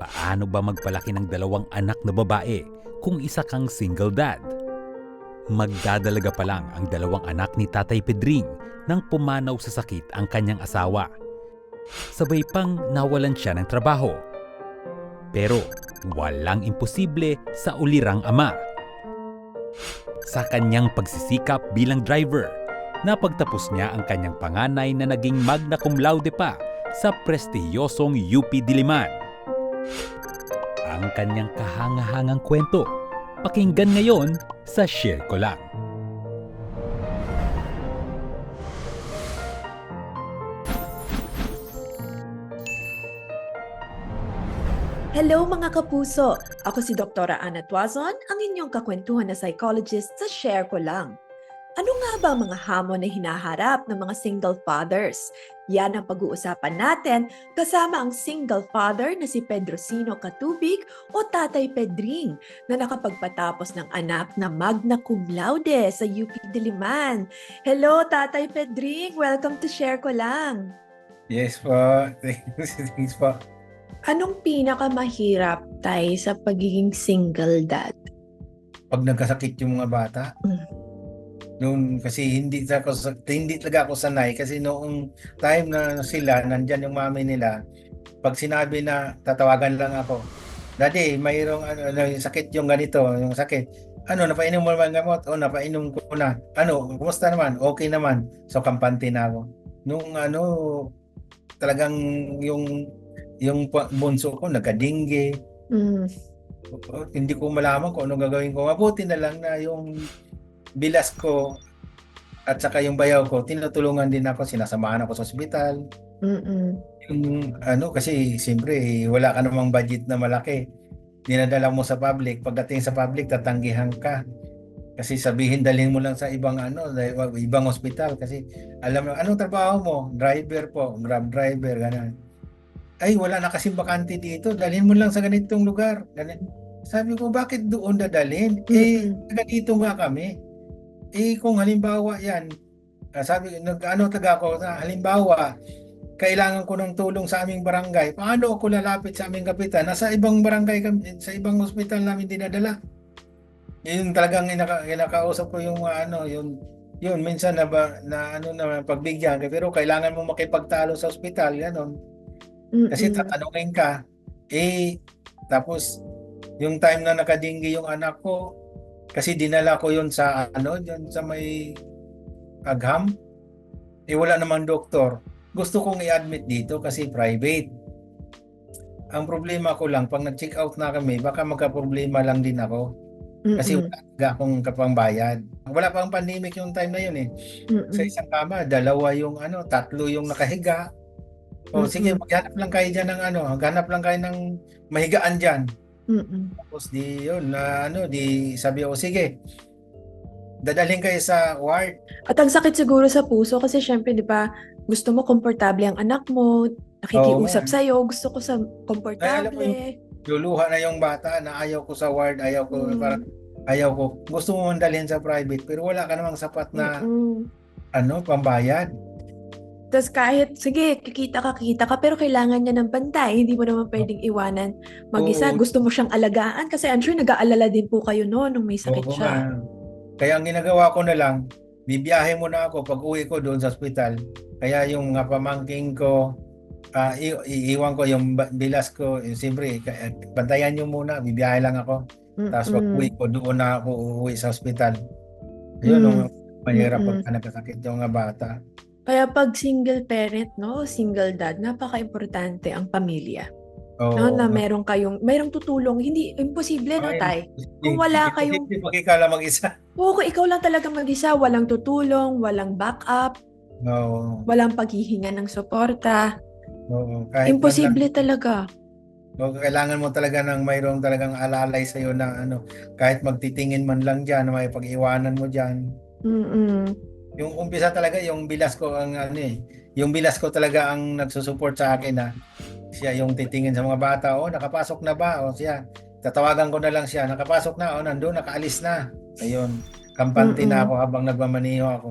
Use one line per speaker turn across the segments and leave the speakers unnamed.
Paano ba magpalaki ng dalawang anak na babae kung isa kang single dad? Magdadalaga pa lang ang dalawang anak ni Tatay Pedring nang pumanaw sa sakit ang kanyang asawa. Sabay pang nawalan siya ng trabaho. Pero walang imposible sa ulirang ama. Sa kanyang pagsisikap bilang driver, napagtapos niya ang kanyang panganay na naging magna cum laude pa sa prestihiyosong UP Diliman. Ang kanyang kahangahangang kwento, pakinggan ngayon sa Share Ko Lang.
Hello mga kapuso! Ako si Dr. Ana Tuazon, ang inyong kakwentuhan na psychologist sa Share Ko Lang. Ano nga ba ang mga hamon na hinaharap ng mga single fathers? Yan ang pag-uusapan natin kasama ang single father na si Pedro Sino Katubig o Tatay Pedring na nakapagpatapos ng anak na magna cum laude sa UP Diliman. Hello Tatay Pedring! Welcome to Share Ko Lang!
Yes po. Thanks po.
Anong pinakamahirap tay sa pagiging single dad?
Pag nagkasakit yung mga bata,
Mm.
Noon kasi hindi ako hindi talaga ako sanay kasi noong time na sila nandyan yung mami nila pag sinabi na tatawagan lang ako Daddy, mayroong ano, ano yung sakit yung ganito, yung sakit. Ano, napainom mo naman gamot? O, napainom ko na. Ano, kumusta naman? Okay naman. So, kampante na ako. Nung ano, talagang yung yung bunso ko nagkadingge,
Mm.
Hindi ko malaman kung anong gagawin ko. Mabuti na lang na yung bilas ko at saka yung bayaw ko, tinutulungan din ako, sinasamahan ako sa ospital.
Mm-mm.
Yung ano, kasi siyempre wala ka namang budget na malaki. Dinadala mo sa public, pagdating sa public, tatanggihan ka. Kasi sabihin dalhin mo lang sa ibang ano, ibang ospital kasi alam mo anong trabaho mo? Driver po, grab driver ganun. Ay wala na kasing bakante dito, dalhin mo lang sa ganitong lugar. Ganun. Sabi ko, bakit doon dadalhin? Eh,
Mm-mm.
taga dito nga kami. Eh, kung halimbawa yan, ah, sabi, nag, ano taga ako, na halimbawa, kailangan ko ng tulong sa aming barangay, paano ako lalapit sa aming kapitan? Nasa ibang barangay, kami, sa ibang ospital namin dinadala. Yun talagang inaka, inakausap ko yung mga ano, yun, yun, minsan na, ba, na ano na pagbigyan, pero kailangan mo makipagtalo sa ospital, gano'n. Kasi
Mm-mm.
tatanungin ka, eh, tapos, yung time na nakadinggi yung anak ko, kasi dinala ko yun sa, ano, yun sa may agham, eh, wala namang doktor. Gusto kong i-admit dito kasi private. Ang problema ko lang, pag nag-check out na kami, baka magka-problema lang din ako. Kasi
Mm-mm.
wala akong kapangbayad. Wala pang pandemic yung time na yun eh.
Mm-mm.
Sa isang kama, dalawa yung ano, tatlo yung nakahiga. O
Mm-mm.
sige, maghanap lang kayo dyan ng ano, maghanap lang kayo ng mahigaan dyan.
Mm-mm.
Tapos di yun, na ano, di sabi ko, sige, dadalhin kayo sa ward.
At ang sakit siguro sa puso kasi syempre, di ba, gusto mo komportable ang anak mo, nakikiusap
Oo.
sa'yo, gusto ko sa
Ay, alam mo
komportable.
Luluha na yung bata na ayaw ko sa ward, ayaw ko,
Mm.
parang ayaw ko. Gusto mo mandalhin sa private, pero wala ka namang sapat na,
Mm-mm.
ano, pambayad.
Tapos kahit, sige, kikita ka, kikita ka, pero kailangan niya ng bantay. Hindi mo naman pwedeng iwanan mag-isa.
Oo.
Gusto mo siyang alagaan kasi I'm sure nag-aalala din po kayo no nung may sakit
Oo
siya.
nga. Kaya ang ginagawa ko na lang, bibiyahe muna ako pag uwi ko doon sa ospital. Kaya yung mga pamangking ko, ah, i- iiwan ko yung bilas ko, eh, siyempre, eh, bantayan nyo muna, bibiyahe lang ako. Tapos pag
Mm-mm.
uwi ko, doon na ako uuwi sa ospital. Yun,
Mm.
ang mahirap
Mm-mm.
pag nagkasakit yung mga bata.
Kaya pag single parent, no, single dad, napaka-importante ang pamilya.
Oo.
No, na meron kayong, merong tutulong. Hindi, imposible, no,
Ay,
tay? Kung wala kayong-
pag ikaw lang mag-isa.
Oo, kung ikaw lang talaga mag-isa, walang tutulong, walang backup,
Oo.
walang paghihinga ng suporta.
Oo. Kahit
Imposible talaga.
lang- oo, kailangan mo talaga ng mayroong talagang alalay sa iyo na ano, kahit magtitingin man lang diyan, may pag-iwanan mo diyan.
Mm-mm.
Yung umpisa talaga yung bilas ko ang ano eh, yung bilas ko talaga ang nagsusupport sa akin na siya yung titingin sa mga bata, oh nakapasok na ba? O siya, tatawagan ko na lang siya, nakapasok na, oh nandun, nakaalis na. Ayun, kampante na ako habang nagmamaniho ako.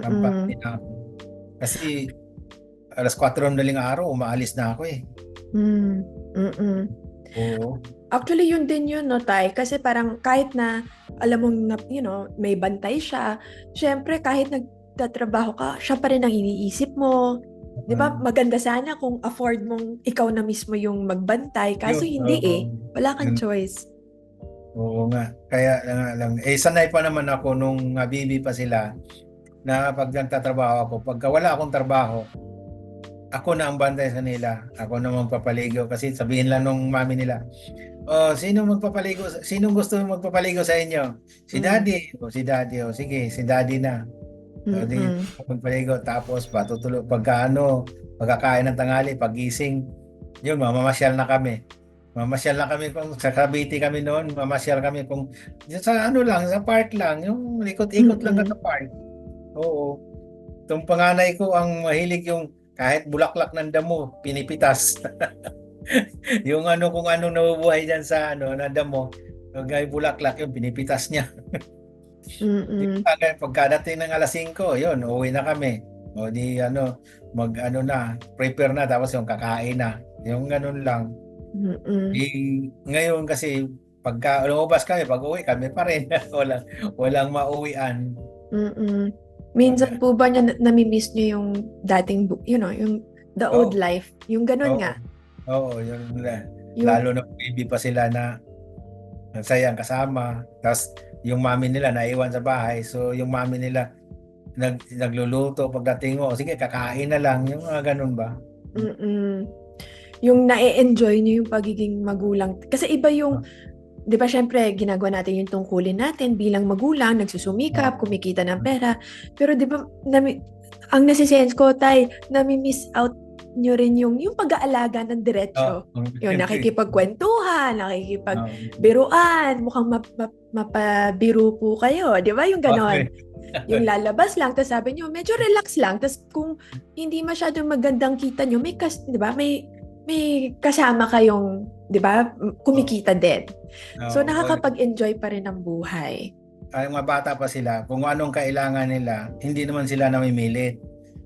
Kampante na ako. Kasi alas 4 ng daling araw, umaalis na ako eh.
Mm. Mm-mm.
Oo.
Actually, yun din yun, no, Tay? Kasi parang kahit na, alam mong, na- you know, may bantay siya, syempre, kahit nagtatrabaho ka, siya pa rin ang iniisip mo. Di ba?
Mm.
Maganda sana kung afford mong ikaw na mismo yung magbantay. Kaso
Yun,
hindi
oo.
eh. Wala kang
Yun.
choice.
Oo nga. Kaya nga lang. Eh, sanay pa naman ako nung baby pa sila na pag nagtatrabaho ako, pagka wala akong trabaho, ako na ang bantay sa nila. Ako na magpapaligo kasi sabihin lang nung mami nila, Oh, sino magpapaligo? Sino gusto magpapaligo sa inyo? Si
Mm.
Daddy. O, si Daddy. O, sige, si Daddy na. O, di,
Mm-mm.
magpaligo. Tapos, patutulog. Pagka ano, pagkakain ng tanghali, pagising, yun, mamamasyal na kami. Mamasyal na kami kung sa Cavite kami noon, mamasyal kami kung sa ano lang, sa park lang, yung ikot-ikot lang
Mm-mm.
sa park. Oo. Itong panganay ko ang mahilig yung kahit bulaklak ng damo, pinipitas. yung ano kung ano nabubuhay diyan sa ano na damo, kagaya bulaklak yung pinipitas niya.
Mm-mm.
Pagka pagkadating ng alas 5, yun, uwi na kami. O di ano, mag ano na, prepare na tapos yung kakain na. Yung ganun lang.
Mm-mm.
Eh, ngayon kasi pagka lumabas kami, pag uwi kami pa rin. walang walang mauwian.
Mm-mm. Minsan po ba niya na- nami-miss niyo yung dating, you know, yung the old
Oo.
life? Yung ganun
Oo.
nga.
Oo, yun na.
Yung,
Lalo na baby pa sila na sayang kasama. Tapos yung mami nila naiwan sa bahay. So yung mami nila nag, nagluluto pagdating mo. Sige, kakain na lang. Yung mga ganun ba?
Mm-mm. Yung na-enjoy niyo yung pagiging magulang. Kasi iba yung, di ba syempre, ginagawa natin yung tungkulin natin bilang magulang, nagsusumikap, kumikita ng pera. Pero di ba, nami, ang nasisense ko, tay, nami-miss out nyo rin yung, yung pag-aalaga ng diretsyo.
Oo.
Yung nakikipagkwentuhan,
Oo.
nakikipagbiruan, mukhang map, map, mapabiro po kayo. Di ba yung ganon? yung lalabas lang, tapos sabi nyo, medyo relax lang. Tapos kung hindi masyadong magandang kita nyo, may, kas, di ba, may, may kasama kayong, di ba, kumikita din. So,
Oo.
nakakapag-enjoy pa rin ng buhay.
ay mga bata pa sila, kung anong kailangan nila, hindi naman sila namimilit.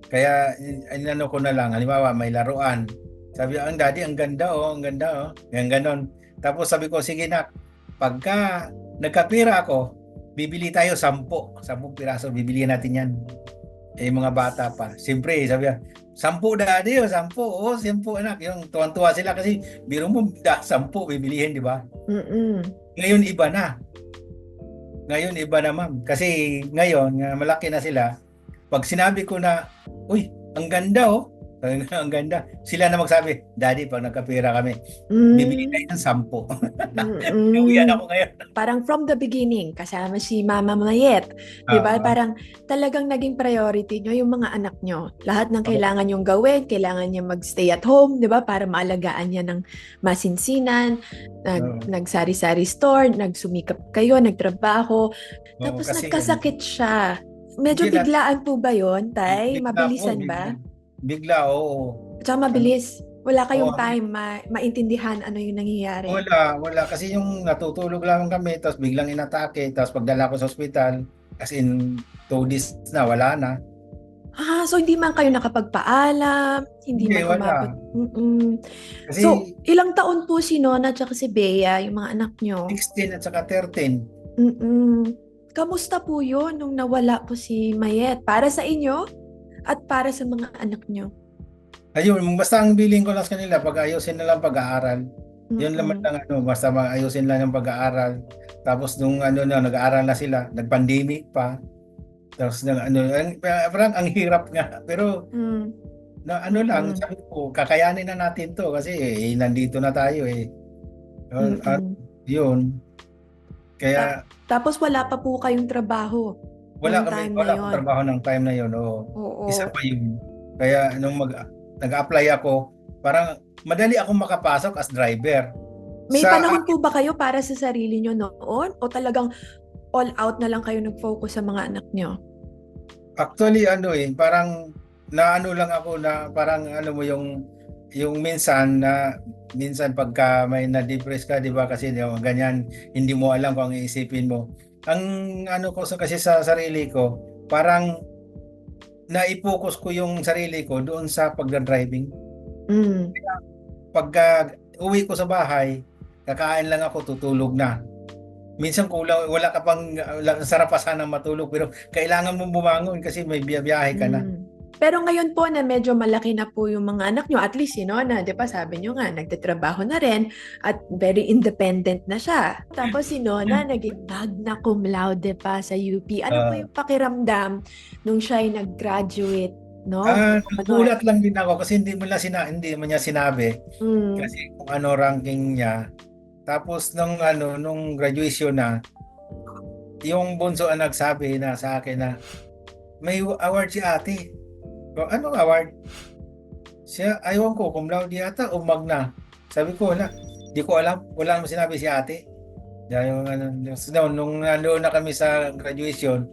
Kaya, inano ko na lang, halimbawa, may laruan. Sabi, ang daddy, ang ganda oh, ang ganda oh. Yan ganon. Tapos sabi ko, sige nak, pagka nagkapira ako, bibili tayo sampo. Sampung piraso, bibili natin yan. Eh, mga bata pa. Siyempre, sabi niya, sampu daddy oh, sampu. Oh, sampu anak. Yung tuwan-tuwa sila kasi, biro mo, da, sampu, bibilihin, di ba?
Mm-mm.
Ngayon iba na. Ngayon iba na ma'am. Kasi ngayon, nga malaki na sila, pag sinabi ko na, uy, ang ganda oh. Ang ganda. Sila na magsabi, Daddy, pag nagkapira kami, bibili
Mm,
tayo ng sampo. Uwian ako ngayon.
Parang from the beginning, kasama si Mama Mayet. Di ba?
Ah,
Parang talagang naging priority nyo yung mga anak nyo. Lahat ng kailangan nyong gawin, kailangan niya mag-stay at home, di ba? Para maalagaan niya ng masinsinan, nag,
Oo.
nagsari-sari store, nagsumikap kayo, nagtrabaho.
oo,
Tapos
kasi-
nagkasakit siya. Medyo
na-
biglaan po ba yon Tay?
Bigla
Mabilisan
po,
ba?
Bigla, bigla, oo.
Tsaka mabilis. Wala kayong
Oo.
time ma- maintindihan ano yung nangyayari.
Wala, wala. Kasi yung natutulog lang kami, tapos biglang inatake, tapos pagdala ko sa ospital, as in, two days na, wala na.
Ah, so hindi man kayo nakapagpaalam, hindi
Hindi,
man. Mm-mm.
Kasi
So, ilang taon po si Nona at si Bea, yung mga anak nyo?
16 at saka 13.
Mm-mm. Kamusta po yun nung nawala po si Mayet? Para sa inyo at para sa mga anak nyo?
Ayun, basta ang billing ko lang sa kanila, pag ayusin na lang pag-aaral. Yun
Mm-mm.
naman lang ano, basta maayusin lang yung pag-aaral. Tapos nung ano na, nag-aaral na sila, nag-pandemic pa. Tapos nang ano, ang, parang ang hirap nga. Pero
Mm.
na ano lang,
Mm.
sabi ko, kakayanin na natin to kasi eh, nandito na tayo eh. Yun, At
Mm-mm.
yun. Kaya
Tapos wala pa po kayong trabaho.
wala kami,
time
wala akong trabaho ng time na yun. Oo.
Oo.
Isa pa yun. Kaya nung mag, nag-apply ako, parang madali akong makapasok as driver.
May
Sa-
panahon po ba kayo para sa sarili nyo noon? O talagang all out na lang kayo nag-focus sa mga anak nyo?
Actually, ano eh, parang naano lang ako na parang ano mo yung yung minsan na minsan pagka may na-depress ka, 'di ba? Kasi yung ganyan, hindi mo alam kung ang iisipin mo. Ang ano ko sa kasi sa sarili ko, parang na-focus ko yung sarili ko doon sa pagdra-driving.
Mm.
Pagka uwi ko sa bahay, kakain lang ako, tutulog na. Minsan kulang, wala ka pang, wala, sarap pa sana matulog, pero kailangan mong bumangon kasi may biyahe ka na.
Mm. Pero ngayon po na medyo malaki na po yung mga anak nyo, at least you know, na, di ba sabi nyo nga, nagtatrabaho na rin at very independent na siya. Tapos si Nona, naging magna cum laude pa sa UP. Ano po
Ah.
yung pakiramdam nung siya ay nag-graduate, no?
Ah,
Ano?
nagulat lang din ako kasi hindi mo lang sina, hindi mo niya sinabi
Mm.
kasi kung ano ranking niya. Tapos nung ano nung graduation na yung bunso ang nagsabi na sa akin na may award si ate. Ko, anong award? Siya, ayaw ko, cum laude yata o magna. Sabi ko, wala. Di ko alam. Wala naman sinabi si ate. Dahil yung, ano, yung- nung nandoon na kami sa graduation,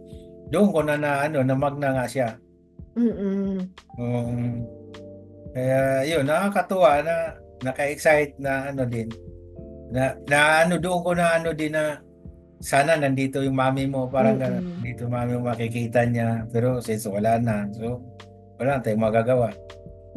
doon ko na na, ano, na magna nga siya.
Mm-mm.
Um, kaya yun, nakakatuwa na naka-excite na ano din. Na, na ano doon ko na ano din na sana nandito yung mami mo parang ganun. Dito mami mo makikita niya pero since wala na. So wala na tayong magagawa.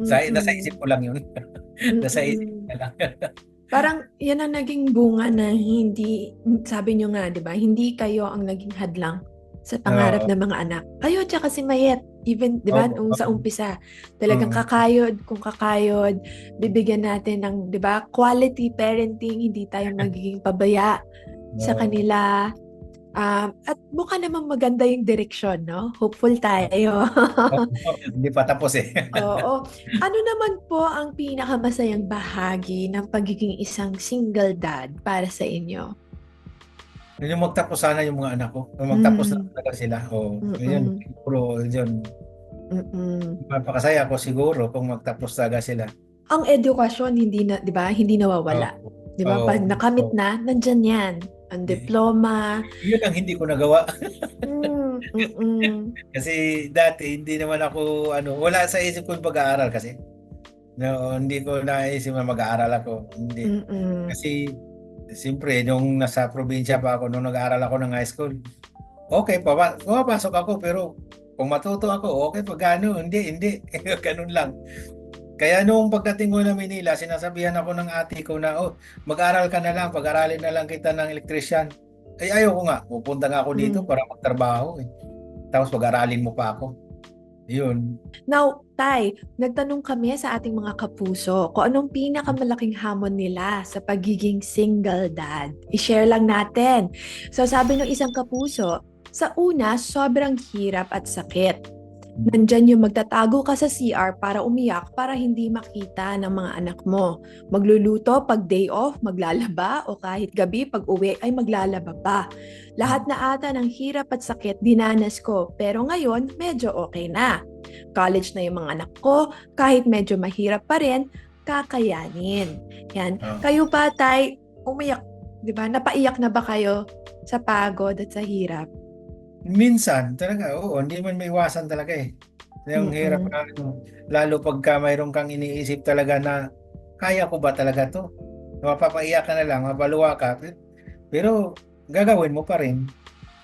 Sa,
Mm-mm.
nasa isip ko lang yun. nasa isip ko lang.
Parang yan ang naging bunga na hindi, sabi nyo nga, di ba, hindi kayo ang naging hadlang sa pangarap
Oo.
ng mga anak. Kayo tsaka si Mayet, even, di ba,
Oo,
nung sa umpisa, talagang
Oo.
kakayod, kung kakayod, bibigyan natin ng, di ba, quality parenting, hindi tayo magiging pabaya sa
Oo.
kanila. Um, at mukha namang maganda yung direksyon, no? Hopeful tayo.
Hindi pa tapos eh.
Oo. Ano naman po ang pinakamasayang bahagi ng pagiging isang single dad para sa inyo?
Yung magtapos sana yung mga anak ko. Yung magtapos
Mm.
na talaga sila. Oh,
Mm-mm.
yun, siguro, yun.
Mm-mm.
Mapakasaya ko siguro kung magtapos talaga sila.
Ang edukasyon hindi na, 'di ba? Hindi nawawala.
Oo.
'Di ba?
Oo.
Pag nakamit
Oo.
na, nandyan 'yan. Ang diploma.
Yun ang hindi ko nagawa.
Mm, mm-mm.
Kasi dati hindi naman ako ano, wala sa isip ko pag-aaral kasi. No, hindi ko naisip na mag-aaral ako. Hindi.
Mm-mm.
Kasi siyempre nung nasa probinsya pa ako nung nag-aaral ako ng high school. Okay, pa pumapasok ako pero kung matuto ako, okay pag ano, hindi, hindi. Ganun lang. Kaya nung pagdating ko na Manila, sinasabihan ako ng ate ko na, oh, mag-aral ka na lang, pag-aralin na lang kita ng electrician. Ay, ayaw ko nga. Pupunta nga ako dito
Mm.
para magtrabaho. Eh. Tapos pag-aralin mo pa ako. Yun.
Now, Tay, nagtanong kami sa ating mga kapuso kung anong pinakamalaking hamon nila sa pagiging single dad. I-share lang natin. So, sabi ng isang kapuso, sa una, sobrang hirap at sakit. Nandyan yung magtatago ka sa CR para umiyak para hindi makita ng mga anak mo. Magluluto pag day off, maglalaba o kahit gabi pag uwi ay maglalaba pa. Lahat na ata ng hirap at sakit dinanas ko pero ngayon medyo okay na. College na yung mga anak ko, kahit medyo mahirap pa rin, kakayanin. Yan.
Ah.
Kayo ba, Tay, umiyak, di ba? Napaiyak na ba kayo sa pagod at sa hirap?
Minsan, talaga, oo, hindi man maiwasan talaga eh. Yung
Mm-mm.
hirap na, ano, lalo pagka mayroon kang iniisip talaga na, kaya ko ba talaga to? Mapapaiyak ka na lang, mapaluwa ka, pe- pero gagawin mo pa rin.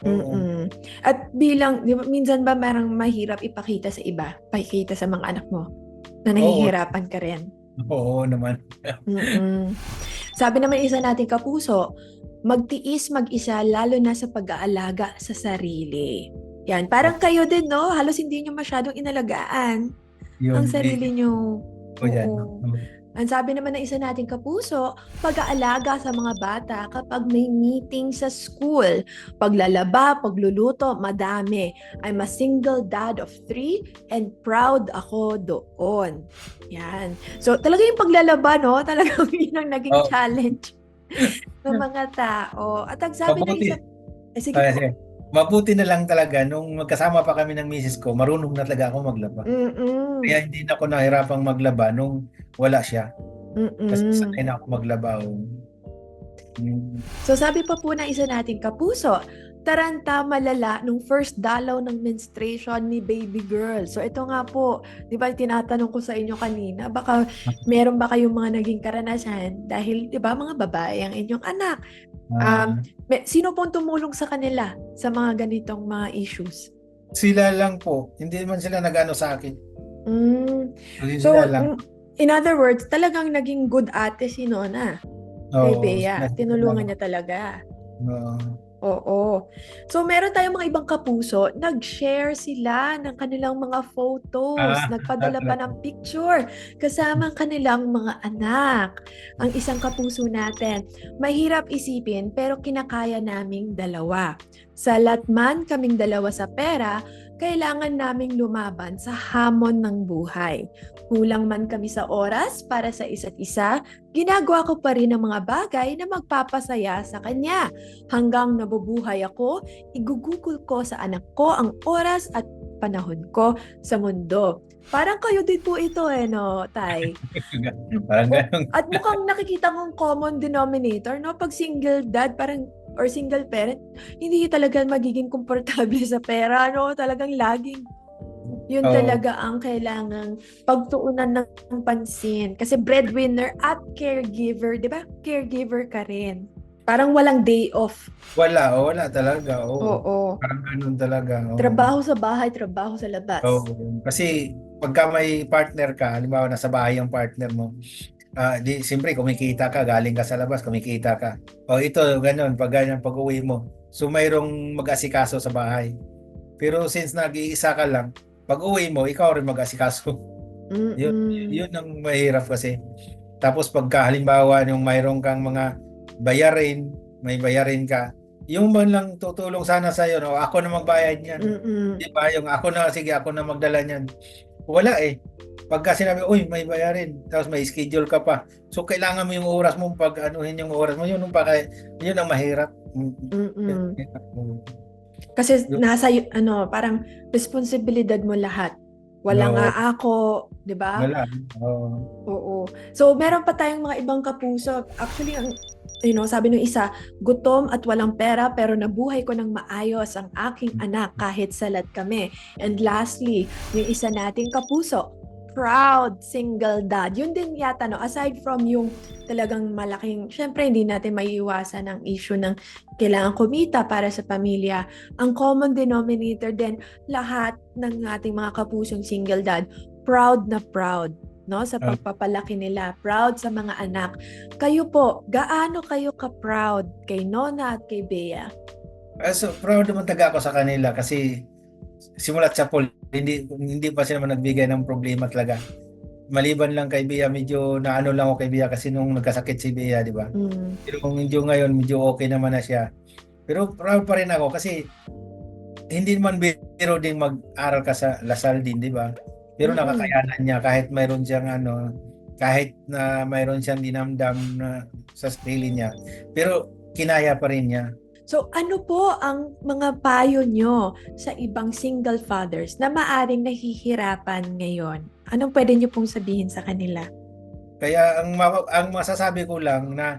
Oo.
Mm-mm. At bilang, di ba, minsan ba marang mahirap ipakita sa iba, pakikita sa mga anak mo, na nahihirapan ka rin?
Oo naman.
Mm-mm. Sabi naman isa nating kapuso, magtiis mag-isa lalo na sa pag-aalaga sa sarili. Yan, parang kayo din, no? Halos hindi nyo masyadong inalagaan
Yun,
ang sarili nyo.
ko yan.
Ang sabi naman ng isa nating kapuso, pag-aalaga sa mga bata kapag may meeting sa school, paglalaba, pagluluto, madami. I'm a single dad of three and proud ako doon. Yan. So talaga yung paglalaba, no? Talagang yun ang naging
Oo.
challenge ng mga tao. At ang sabi ng
Mabuti.
isa... Eh, sige
mabuti na lang talaga nung magkasama pa kami ng misis ko, marunong na talaga ako maglaba.
Mm-mm.
Kaya hindi na ako nahirapang maglaba nung wala siya. Kasi
Mm-mm.
sanay na ako maglaba. oh. Mm.
So sabi pa po na isa nating kapuso, taranta malala nung first dalaw ng menstruation ni baby girl. So ito nga po, di ba tinatanong ko sa inyo kanina, baka meron ba kayong mga naging karanasan dahil di ba mga babae ang inyong anak.
Ah,
Um, May, sino pong tumulong sa kanila sa mga ganitong mga issues?
sila lang po. Hindi man sila nag-ano sa akin.
Mm,
Hindi
so,
sila lang.
in other words, talagang naging good ate si Nona. kay
Oo,
Bea. Tinulungan
ko.
niya talaga.
Oo.
Oo. So meron tayong mga ibang kapuso, nag-share sila ng kanilang mga photos,
Ah,
nagpadala pa ng picture kasama ang kanilang mga anak. Ang isang kapuso natin, mahirap isipin pero kinakaya naming dalawa. Salat man kaming dalawa sa pera, kailangan naming lumaban sa hamon ng buhay. Kulang man kami sa oras para sa isa't isa, ginagawa ko pa rin ang mga bagay na magpapasaya sa kanya. Hanggang nabubuhay ako, igugugol ko sa anak ko ang oras at panahon ko sa mundo. Parang kayo din po ito eh, no, Tay?
Parang ganun.
At mukhang nakikita kong common denominator, no? Pag single dad, parang or single parent, hindi talaga magiging komportable sa pera, no? Talagang laging yun
Oo.
talaga ang kailangang pagtuunan ng pansin. Kasi breadwinner at caregiver, di ba? Caregiver ka rin. Parang walang day off.
Wala, oh, wala talaga. Oo.
Oo.
Parang ganun talaga. oo.
Trabaho sa bahay, trabaho sa labas.
Oo. Kasi pagka may partner ka, halimbawa nasa bahay yung partner mo, ah di siyempre kumikita ka, galing ka sa labas, kumikita ka. O ito, ganun, pag ganyan, pag uwi mo. So mayroong mag-asikaso sa bahay. Pero since nag-iisa ka lang, pag uwi mo, ikaw rin mag-asikaso.
Mm-mm.
Yun ang mahirap kasi. Tapos pagka halimbawa yung mayroong kang mga bayarin, may bayarin ka, yung man lang tutulong sana sa iyo, no? ako na magbayad niyan.
Mm-mm.
Di ba? Yung ako na, sige, ako na magdala niyan. Wala eh. Pagka sinabi, uy, may bayarin, tapos may schedule ka pa. So, kailangan mo yung oras mo, pag anuhin yung oras mo, yun, ang paka, yun ang mahirap.
Mm-mm. Kasi
Yung-
nasa, ano, parang responsibilidad mo lahat. Wala
Oo.
nga ako, di ba?
Wala. Oo.
Oo. So, meron pa tayong mga ibang kapuso. Actually, ang, you know, sabi ng isa, gutom at walang pera pero nabuhay ko ng maayos ang aking anak kahit salat kami. And lastly, yung isa nating kapuso, proud single dad. Yun din yata, no? Aside from yung talagang malaking, syempre hindi natin maiiwasan ang issue ng kailangan kumita para sa pamilya. Ang common denominator din, lahat ng ating mga kapusong single dad, proud na proud no sa
Ah.
pagpapalaki nila proud sa mga anak kayo po gaano kayo ka proud kay Nona at kay Bea
Ah, so, proud naman taga ako sa kanila kasi simulat sa pool, hindi hindi pa sila man nagbigay ng problema talaga. Maliban lang kay Bea, medyo naano lang ako kay Bea kasi nung nagkasakit si Bea, di ba?
mm.
Pero kung medyo ngayon, medyo okay naman na siya. Pero proud pa rin ako kasi hindi naman biro din mag-aral ka sa Lasal din, di ba? Pero
Mm-mm.
nakakayanan niya kahit mayroon siyang ano, kahit na mayroon siyang dinamdam na sa sarili niya. Pero kinaya pa rin niya.
so ano po ang mga payo nyo sa ibang single fathers na maaring nahihirapan ngayon anong pwede nyo pong sabihin sa kanila
Kaya ang ma- ang masasabi ko lang na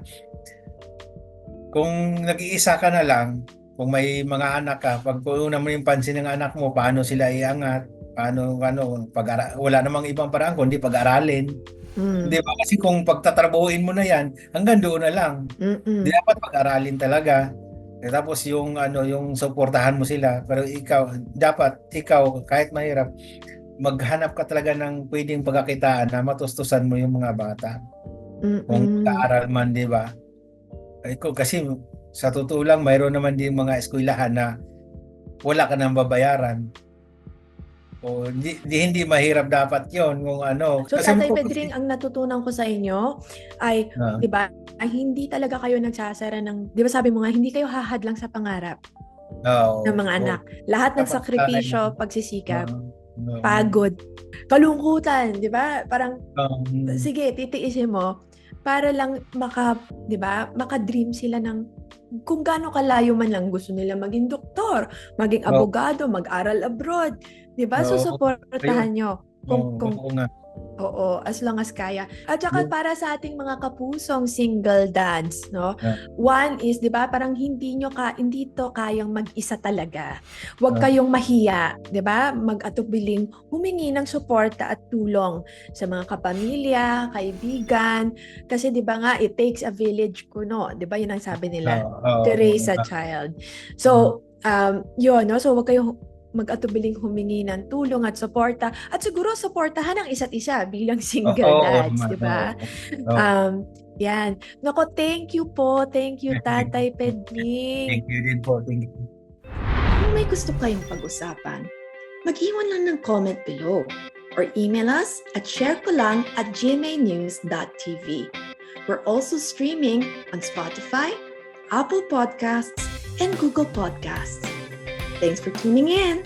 kung nag-iisa ka na lang, kung may mga anak ka, pag una mo yung pansin ng anak mo, paano sila iangat, paano ano, pag wala namang ibang paraan kundi pag-aralin.
mm.
Di ba? Kasi kung pagtatrabuhin mo na yan, hanggang doon na lang.
Mm-mm.
Di dapat pag-aralin talaga. Eh, tapos yung ano, yung suportahan mo sila. Pero ikaw, dapat ikaw kahit mahirap, maghanap ka talaga ng pwedeng pagkakitaan na matustusan mo yung mga bata. Kung
Mm-mm.
kaaral man, di ba? Ko- kasi sa totoo lang, mayroon naman din mga eskwelahan na wala ka nang babayaran. Di, di- hindi mahirap dapat yon kung ano.
So,
Kasi
Tatay Pedring, ang natutunan ko sa inyo ay,
Ah.
di ba, ay hindi talaga kayo nagsasara ng, di ba sabi mo nga, hindi kayo hahadlang sa pangarap
Oo.
ng mga
Oo.
anak. Lahat ng sakripisyo, pagsisikap,
Oo. Oo.
pagod, kalungkutan, di ba? Parang,
Oo.
sige, titiisin mo para lang maka, di ba, maka-dream sila ng kung gaano kalayo man lang gusto nila maging doktor, maging abogado, mag-aral abroad, di ba?
Oo.
Susuportahan nyo. Kung,
Oo,
kung
oo nga.
Oo, as long as kaya. At saka para sa ating mga kapusong single dads, no?
Yeah.
One is, 'di ba, parang hindi nyo ka hindi to kayang mag-isa talaga. Huwag
Yeah.
kayong mahiya, 'di ba? Mag-atubiling humingi ng suporta at tulong sa mga kapamilya, kaibigan, kasi 'di ba nga it takes a village kuno, 'di ba? 'Yun ang sabi nila
Oo, oo,
to raise a child. So, um, yun, no? So, wag kayong mag-atubiling humingi ng tulong at suporta. At siguro, suportahan ang isa't isa bilang single
Oo,
dads,
naman,
di ba?
Oo.
Um, Yan. Nako, thank you po. Thank you, Tatay Pedring.
Thank you din po. Thank you.
Kung may gusto kayong pag-usapan, mag-iwan lang ng comment below or email us at sharekolang at gmanews.tv. We're also streaming on Spotify, Apple Podcasts, and Google Podcasts. Thanks for tuning in.